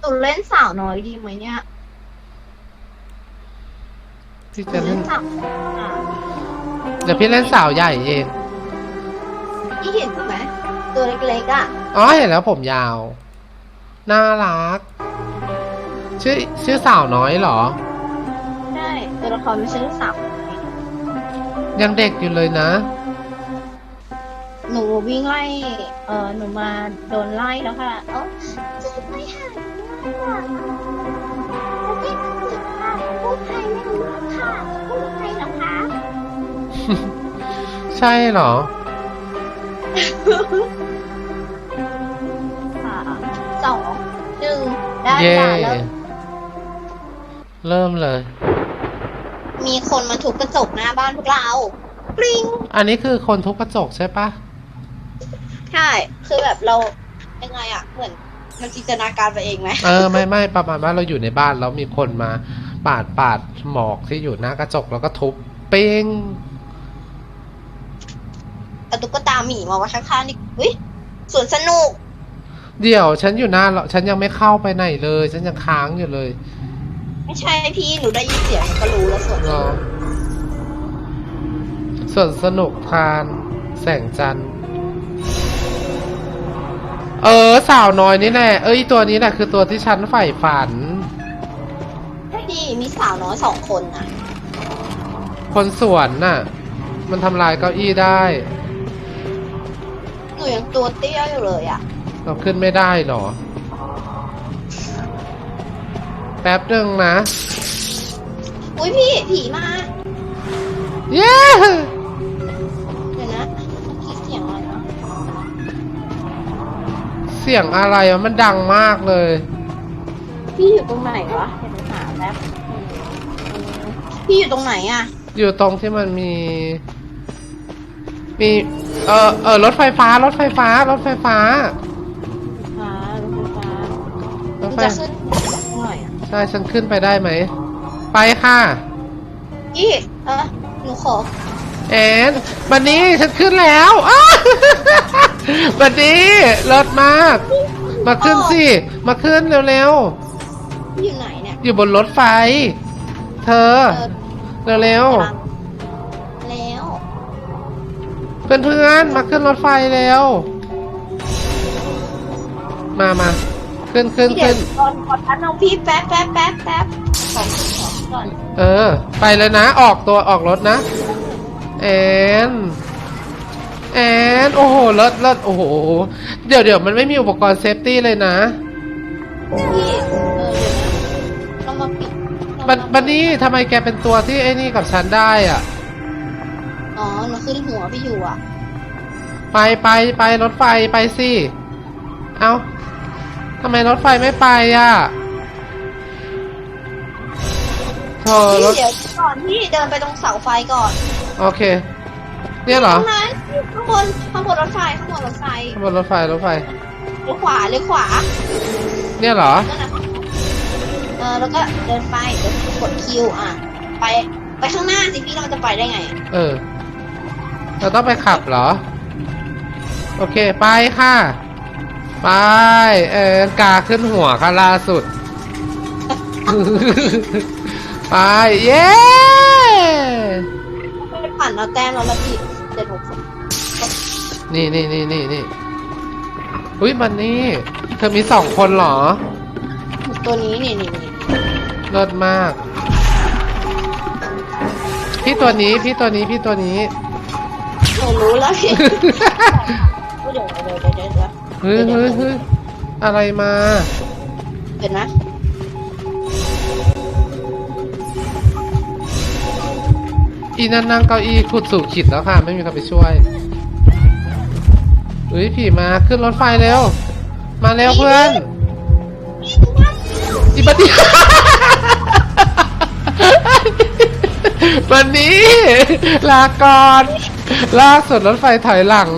หนูเล่นสาวน้อยดีไหมเนี่ยพี่หนูจะเล่เล่นนสาวอะเดี๋ยวพี่เล่นสาวใหญ่เอง พี่เห็นไหมตัวเล็กๆอะอ๋อเห็นแล้วผมยาว น่ารัก ชื่อชื่อสาวน้อยเหรอ ใช่ตัวละครมันชื่อสาวยังเด็กอยู่เลยนะ หนูวิ่งไล่เออหนูมาโดนไล่แล้วค่ะ เอ้าจะไม่หายค่ะ ประเทศอังกฤษค่ะพูดไทยไม่รู้ค่ะพูดไทยเหรอคะใช่เหรอ สามสองหนึ่งได้เย่ค่ะแล้วเริ่มเลย มีคนมาทุบกระจกหน้าบ้านพวกเราปริงอันนี้คือคนทุบกระจกใช่ปะใช่ คือแบบเรายังไงอะเหมือน มันจินตนาการไปเองไหมเออไม่ไม่ประมาณว่าเราอยู่ในบ้านแล้วมีคนมาปาดปาดหมอกที่อยู่หน้ากระจกแล้วก็ทุบเป้งเอาตุ๊กตาหมีมาไว้ข้างๆนี่อุ้ยสวนสนุก เดี๋ยวฉันอยู่หน้าเราฉันยังไม่เข้าไปไหนเลย ฉันยังค้างอยู่เลย ไม่ใช่พี่หนูได้ยินเสียงหนูก็รู้แล้วสวนสรอนุกส่วนสนุกทาน แสงจันทร์ เออ สาวน้อยนี่แหละเอ้ยตัวนี้แหละคือตัวที่ฉันใฝ่ฝันพี่มีสาวน้อยสองคนนะคนสวนน่ะ มันทำลายเก้าอี้ได้ หนูยังตัวเตี้ยอยู่เลยอะเราขึ้นไม่ได้หรอ แป๊บหนึ่งนะ อุ้ยพี่ผีมา เย้ สียงอะไรอะมันดังมากเลย พี่อยู่ตรงไหนวะเดี๋ยวหนูหาแป๊บอืมพี่อยู่ตรงไหนอะอยู่ตรงที่มันมี มี เออเออรถไฟฟ้ารถไฟฟ้ารถไฟฟ้า ฟ้ารถไฟฟ้ารถมันไฟจะขึ้นหน่อยอะใช่ฉันขึ้นไปได้ไหม ไปค่ะ พี่เออหนูขอ แอนบันนี้ฉันขึ้นแล้วอ้าบันนี้รถมาก มาขึ้นสิ มาขึ้นเร็วพี่อยู่ไหนเนี่ยๆ อยู่บนรถไฟ เธอเออเร็วแล้วๆ เพื่อนๆ มาขึ้นรถไฟเร็ว มามาขึ้นขึ้นพี่เดี๋ขึ้ยวนก่อนก่อนทันเอาพี่แป๊บแป๊บแป๊บแป๊บขอขอก่อน เออ ไปเลยนะ ออกตัวออกรถนะ แอนแอนโอ้โหรถรถโอ้โห เดี๋ยวเดี๋ยวมันไม่มีอุปกรณ์เซฟตี้เลยนะพี่เออเดี๋ยวนะต้องมาปิดต้องบันมาบันนี่ทำไมแกเป็นตัวที่ไอ้นี่กับฉันได้อะ อ๋อหนูขึ้นหัวพี่อยู่อะไปไปไปรถไฟไปสิ เอาทำไมรถไฟไม่ไปอะโธ่พี่รถเดี๋ยวก่อนพี่เดินไปตรงเสาไฟก่อน โอเค เนี่ยเหรอตรงนั้นข้างบนข้างบนรถไฟข้างบนรถไฟข้างบนรถไฟรถไฟเลี้ยวขวาเลี้ยวขวาเนี่ยเหรอนั่นนะเออแล้วก็เดินไปเดี๋ยวกดคิวอะ ไปไปข้างหน้าสิพี่เราจะไปได้ไงอะเออเราต้องไปขับเหรอ โอเคไปค่ะ ไป เออกาขึ้นหัวค่ะล่าสุด ไป เย้ไป ผ่านเอาแต้มแล้วละพี่เดี๋ยวหนูนี่นี่นี่นี่นี่อุ้ยมันนี่ เธอมีสองคนเหรอ ตัวนี้นี่นี่นี่เลิศมาก พี่ตัวนี้พี่ตัวนี้พี่ตัวนี้ หนูรู้แล้วพี่ เดี๋ยวเดี๋ยวเดี๋ยวเดี๋ยวเดี๋ยวเฮ้ยเฮ้ยเฮ้ยอะไรมา เดี๋ยวนะ อีนั่นนั่งเก้าอี้ขุดสู่ขิดแล้วค่ะ ไม่มีใครไปช่วยเฮ้ยผีมาขึ้นรถไฟเร็ว มาเร็วเพื่อนอีบัดดี้วันนี้ ลาก่อนลากส่วนรถไฟถอยหลัง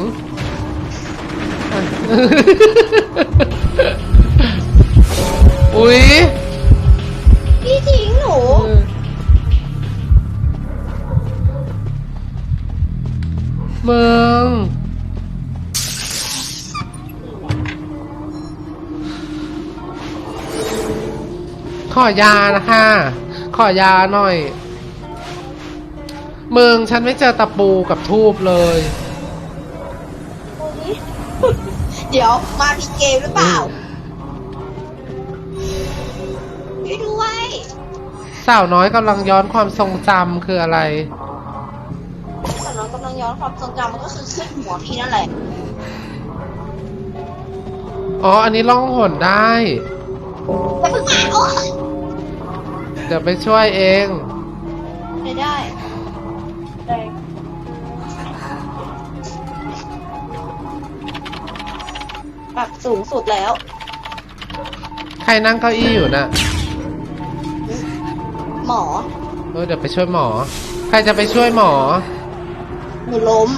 ขอยานะคะขอยาหน่อยมึงฉันไม่เจอตะปูกับทูบเลย เดี๋ยวมาผิดเกมหรือเปล่าช่วยด้วย สาวน้อยกำลังย้อนความทรงจำคืออะไรแต่น้องกำลังย้อนความทรงจำมันก็คือขึ้นหัวพี่นั่นแหละ อ๋อ อันนี้ล่องหนได้แต่เพิ่งมาโอ้ยเดี๋ยวไปช่วยเอง ได้ได้ได้ปรับสูงสุดแล้ว ใครนั่งเก้าอี้อยู่น่ะหมอเออเดี๋ยวไปช่วยหมอ ใครจะไปช่วยหมอ หนูล้ม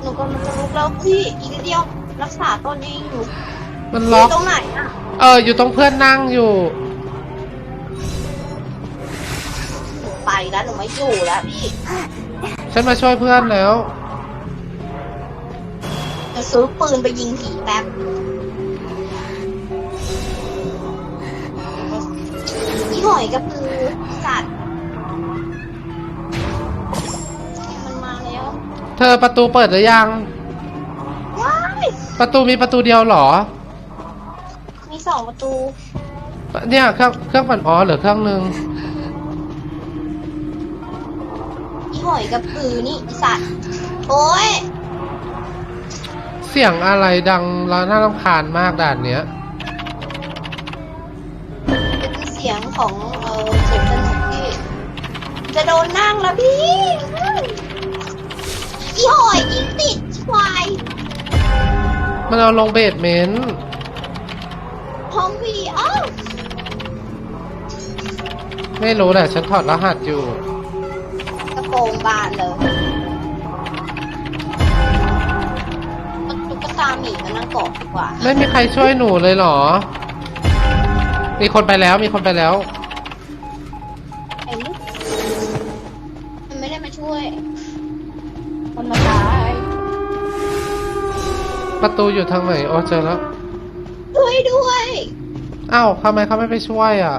หนูกำลังจะลุกแล้วพี่อีกนิดเดียว รักษาต้นเองอยู่ มันอล็อกยู่ตรงไหนอะเออ อยู่ตรงเพื่อนนั่งอยู่ หนูไปแล้วหนูไม่อยู่แล้วพี่ฉันมาช่วยเพื่อนแล้ว จะซื้อปืนไปยิงผีแป๊บพี่หอยกระพือสัตว์มันมาแล้วเธอประตูเปิดหรือยัง ว้ายประตูมีประตูเดียวเหรอมี สองประตู เนี่ยเครื่องเครื่องปั่นอ๋อเหลือเครื่องหนึ่งพี่หอยกระพือนี่อีสัตว์ โอ้ยเสียงอะไรดังแล้วน่ารำคาญมากด่านเนี้ย เป็นเสียงของเออเสียงสนุกพี่จะโดนนั่งแล้วพี่อีหอยยิงติดควาย มันเอาลงเบสเมนต์ ไม่รู้แหละ ฉันถอดรหัสอยู่กระโปรงบานเลยมันตุ๊กตาหมีมานั่งเกาะดีกว่า ไม่มีใครช่วยหนูเลยเหรอ มีคนไปแล้วมีคนไปแล้ว ไอ้ลูกมันไม่ได้มาช่วย มันมาตายประตูอยู่ทางไหนอ๋อเจอแล้วช่วยด้วยอ้าวทำไมเขาไม่ไปช่วยอะ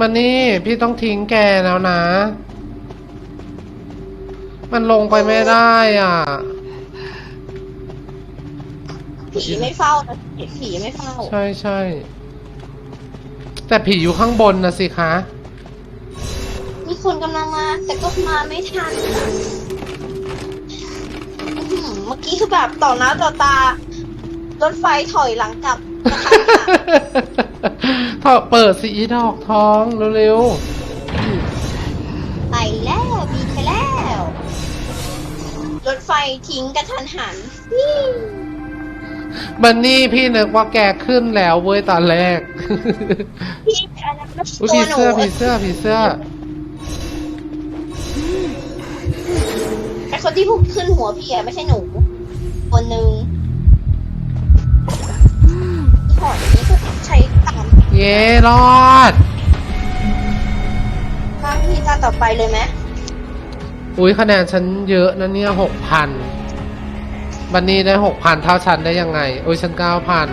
มันนี่พี่ต้องทิ้งแกแล้วนะ มันลงไปไม่ได้อะ ผีไม่เฝ้านะผีไม่เฝ้า ใช่ใช่แต่ผีอยู่ข้างบนนะสิคะ มีคนกำลังมา แต่ก็มาไม่ทันอื้อหือเมื่อกี้คือแบบต่อหน้าต่อตา รถไฟถอยหลังกลับกระทันหันถอดเปิดสีดอกทองเร็วไปแล้วบินไปแล้ว รถไฟทิ้งกระทันหันวิ่งๆบันนี่พี่นึกว่าแกขึ้นแล้วเว้ยตอนแรกพี่อันนั้นมันอุ๊ยตัผีวหนูเสื้อผีเสื้อผีเสื้อ ไอคนที่พุ่งขึ้นหัวพี่อะไม่ใช่หนู คนหนึ่ง อีหอยนี่ก็ใช้ตามเย้รอดหน้าที่ตาต่อไปเลยไหมอุ้ยคะแนนฉันเยอะนะเนี่ยหกพันบันนี่ได้หกพันเท่าฉันได้ยังไง อุ้ยฉันเก้าพัน